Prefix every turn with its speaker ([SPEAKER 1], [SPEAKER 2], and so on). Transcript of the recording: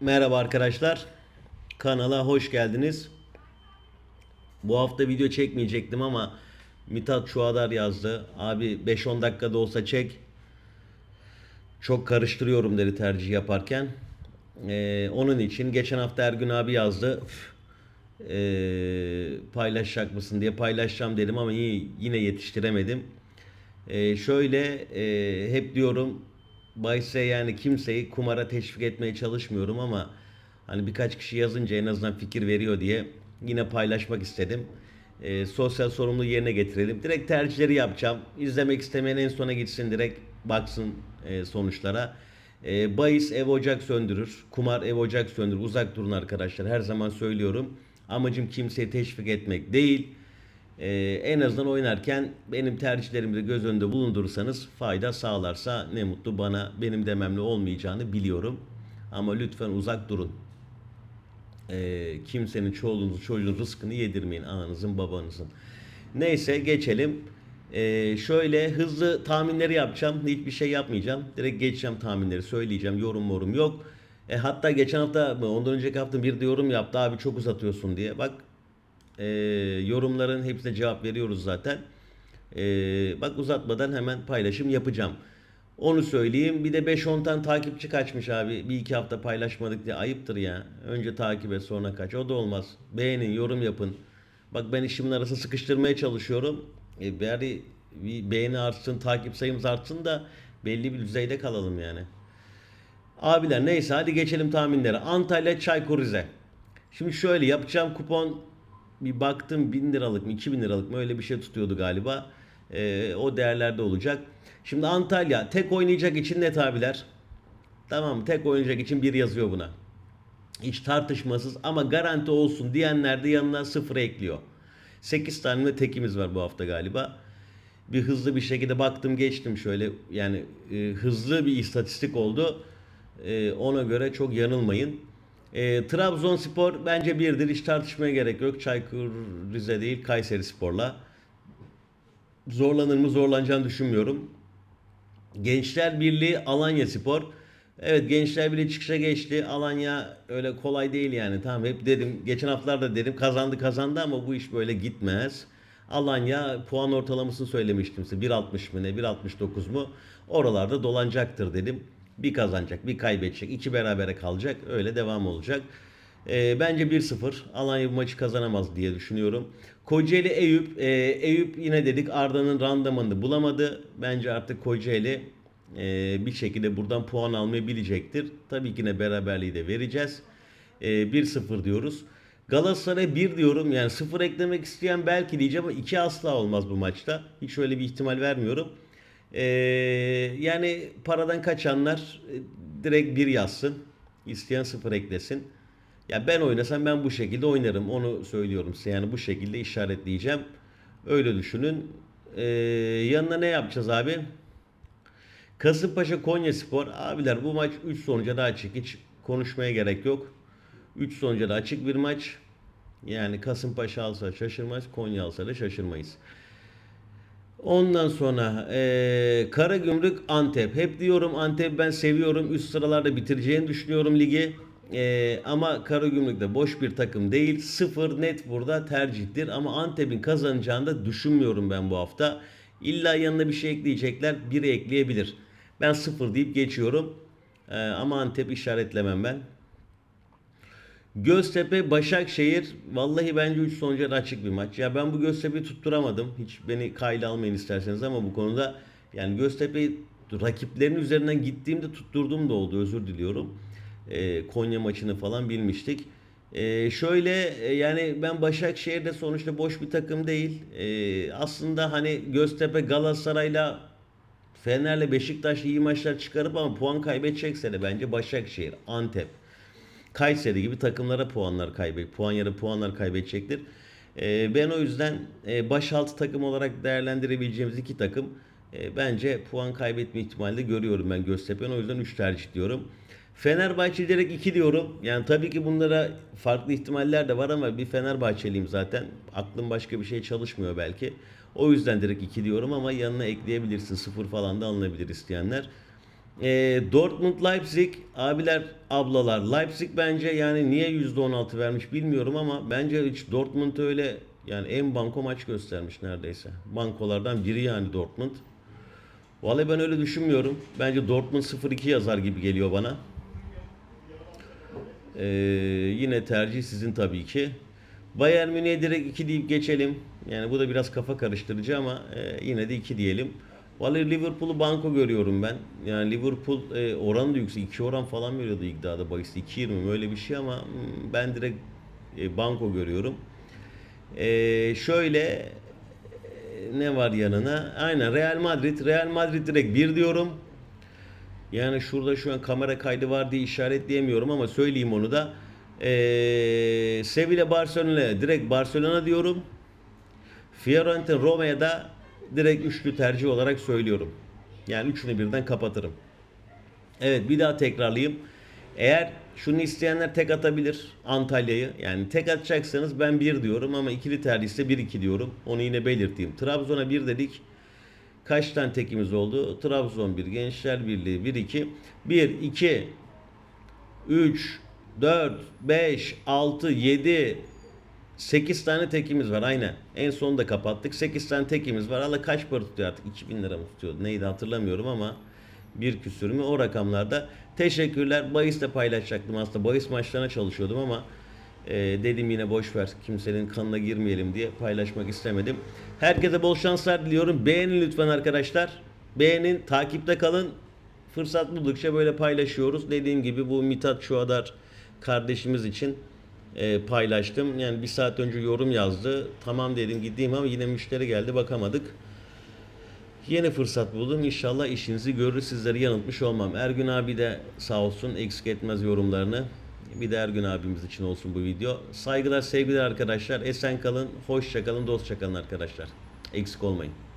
[SPEAKER 1] Merhaba arkadaşlar. Kanala hoş geldiniz. Bu hafta video çekmeyecektim ama Mithat Çuadar yazdı. Abi 5-10 dakikada olsa çek. Çok karıştırıyorum dedi tercih yaparken. Ee, onun için geçen hafta Ergün abi yazdı. Üf, ee, paylaşacak mısın diye paylaşacağım dedim ama yine, yetiştiremedim. Ee, şöyle e, hep diyorum bahise yani kimseyi kumara teşvik etmeye çalışmıyorum ama hani birkaç kişi yazınca en azından fikir veriyor diye yine paylaşmak istedim. Ee, sosyal sorumluluğu yerine getirelim. Direkt tercihleri yapacağım. İzlemek istemeyen en sona gitsin direkt baksın e, sonuçlara. E, bahis ev ocak söndürür. Kumar ev ocak söndürür. Uzak durun arkadaşlar. Her zaman söylüyorum. Amacım kimseyi teşvik etmek değil. Ee, en azından oynarken benim tercihlerimi de göz önünde bulundurursanız fayda sağlarsa ne mutlu bana benim dememle olmayacağını biliyorum. Ama lütfen uzak durun. Ee, kimsenin çoluğunuzun çocuğun rızkını yedirmeyin ananızın babanızın. Neyse geçelim. Ee, şöyle hızlı tahminleri yapacağım. Hiçbir şey yapmayacağım. Direkt geçeceğim tahminleri söyleyeceğim. Yorum morum yok. E, hatta geçen hafta ondan önceki hafta bir de yorum yaptı. Abi çok uzatıyorsun diye. Bak e, yorumların hepsine cevap veriyoruz zaten. E, bak uzatmadan hemen paylaşım yapacağım. Onu söyleyeyim. Bir de 5-10 tane takipçi kaçmış abi. Bir iki hafta paylaşmadık diye ayıptır ya. Önce takip et sonra kaç. O da olmaz. Beğenin, yorum yapın. Bak ben işimin arası sıkıştırmaya çalışıyorum. E, bari bir beğeni artsın, takip sayımız artsın da belli bir düzeyde kalalım yani. Abiler neyse hadi geçelim tahminlere. Antalya Çaykur Rize. Şimdi şöyle yapacağım kupon bir baktım 1000 liralık mı 2000 liralık mı öyle bir şey tutuyordu galiba. Ee, o değerlerde olacak. Şimdi Antalya tek oynayacak için net abiler. Tamam? Tek oynayacak için bir yazıyor buna. Hiç tartışmasız ama garanti olsun diyenler de yanına sıfır ekliyor. 8 tane de tekimiz var bu hafta galiba. Bir hızlı bir şekilde baktım geçtim şöyle yani e, hızlı bir istatistik oldu. E, ona göre çok yanılmayın. E, Trabzonspor bence birdir. Hiç tartışmaya gerek yok. Çaykur Rize değil Kayseri Spor'la. Zorlanır mı zorlanacağını düşünmüyorum. Gençler Birliği Alanya Spor. Evet Gençler Birliği çıkışa geçti. Alanya öyle kolay değil yani. Tamam hep dedim. Geçen haftalarda dedim kazandı kazandı ama bu iş böyle gitmez. Alanya puan ortalamasını söylemiştim size. 1.60 mı ne 1.69 mu? Oralarda dolanacaktır dedim. Bir kazanacak, bir kaybedecek, iki berabere kalacak. Öyle devam olacak. Ee, bence 1-0 Alanya bu maçı kazanamaz diye düşünüyorum. Kocaeli Eyüp, e, Eyüp yine dedik Arda'nın randımanını bulamadı. Bence artık Kocaeli e, bir şekilde buradan puan almayı bilecektir. Tabii ki yine beraberliği de vereceğiz. E, 1-0 diyoruz. Galatasaray 1 diyorum yani 0 eklemek isteyen belki diyeceğim ama 2 asla olmaz bu maçta. Hiç öyle bir ihtimal vermiyorum. Ee, yani paradan kaçanlar e, direkt bir yazsın. İsteyen sıfır eklesin. Ya ben oynasam ben bu şekilde oynarım. Onu söylüyorum size. Yani bu şekilde işaretleyeceğim. Öyle düşünün. Ee, yanına ne yapacağız abi? Kasımpaşa Konya Spor. Abiler bu maç 3 sonuca da açık. Hiç konuşmaya gerek yok. 3 sonuca da açık bir maç. Yani Kasımpaşa alsa şaşırmaz. Konya alsa da şaşırmayız. Ondan sonra eee Karagümrük Antep. Hep diyorum Antep ben seviyorum. Üst sıralarda bitireceğini düşünüyorum ligi. Eee, ama Karagümrük de boş bir takım değil. Sıfır net burada tercihtir. Ama Antep'in kazanacağını da düşünmüyorum ben bu hafta. İlla yanına bir şey ekleyecekler. Biri ekleyebilir. Ben sıfır deyip geçiyorum. Eee, ama Antep işaretlemem ben. Göztepe Başakşehir vallahi bence 3 sonuca açık bir maç. Ya ben bu Göztepe'yi tutturamadım. Hiç beni kayda almayın isterseniz ama bu konuda yani Göztepe'yi rakiplerin üzerinden gittiğimde tutturduğum da oldu. Özür diliyorum. Ee, Konya maçını falan bilmiştik. Ee, şöyle e, yani ben Başakşehir'de sonuçta boş bir takım değil. Ee, aslında hani Göztepe Galatasaray'la Fener'le Beşiktaş iyi maçlar çıkarıp ama puan kaybedecekse de bence Başakşehir, Antep, Kayseri gibi takımlara puanlar kaybet, puan yarı puanlar kaybedecektir. Ee, ben o yüzden e, baş altı takım olarak değerlendirebileceğimiz iki takım e, bence puan kaybetme ihtimali de görüyorum ben Göztepe'nin. O yüzden 3 tercih diyorum. Fenerbahçe direkt 2 diyorum. Yani tabii ki bunlara farklı ihtimaller de var ama bir Fenerbahçeliyim zaten. Aklım başka bir şey çalışmıyor belki. O yüzden direkt 2 diyorum ama yanına ekleyebilirsin. 0 falan da alınabilir isteyenler. Ee, Dortmund Leipzig abiler ablalar Leipzig bence yani niye %16 vermiş bilmiyorum ama bence hiç Dortmund öyle yani en banko maç göstermiş neredeyse. Bankolardan biri yani Dortmund. Vallahi ben öyle düşünmüyorum. Bence Dortmund 0-2 yazar gibi geliyor bana. Ee, yine tercih sizin tabii ki. Bayern Münih'e direkt 2 deyip geçelim. Yani bu da biraz kafa karıştırıcı ama e, yine de 2 diyelim. Vallahi Liverpool'u banko görüyorum ben. Yani Liverpool e, oranı da yüksek. 2 oran falan veriyordu iddiada bahis. 2.20 mi öyle bir şey ama hmm, ben direkt e, banko görüyorum. E, şöyle e, ne var yanına? Aynen Real Madrid. Real Madrid direkt 1 diyorum. Yani şurada şu an kamera kaydı var diye işaretleyemiyorum ama söyleyeyim onu da. Ee, Sevilla Barcelona direkt Barcelona diyorum. Fiorentina Roma'ya da direkt üçlü tercih olarak söylüyorum. Yani üçünü birden kapatırım. Evet bir daha tekrarlayayım. Eğer şunu isteyenler tek atabilir Antalya'yı. Yani tek atacaksanız ben 1 diyorum ama ikili tercih ise 1-2 diyorum. Onu yine belirteyim. Trabzon'a 1 dedik. Kaç tane tekimiz oldu? Trabzon 1, Gençler Birliği 1 2 1 2 3 4 5 6 7 8 tane tekimiz var aynen. En son da kapattık. 8 tane tekimiz var. Allah kaç para tutuyor artık? 2000 lira mı tutuyor? Neydi hatırlamıyorum ama bir küsür mü o rakamlarda. Teşekkürler. Bayis de paylaşacaktım aslında. Bayis maçlarına çalışıyordum ama e, dedim yine boş ver. Kimsenin kanına girmeyelim diye paylaşmak istemedim. Herkese bol şanslar diliyorum. Beğenin lütfen arkadaşlar. Beğenin, takipte kalın. Fırsat buldukça böyle paylaşıyoruz. Dediğim gibi bu Mithat Şuadar kardeşimiz için e, paylaştım. Yani bir saat önce yorum yazdı. Tamam dedim gideyim ama yine müşteri geldi bakamadık. Yeni fırsat buldum. İnşallah işinizi görür sizleri yanıltmış olmam. Ergün abi de sağ olsun eksik etmez yorumlarını. Bir de Ergün abimiz için olsun bu video. Saygılar sevgiler arkadaşlar. Esen kalın, hoşça kalın, dostça kalın arkadaşlar. Eksik olmayın.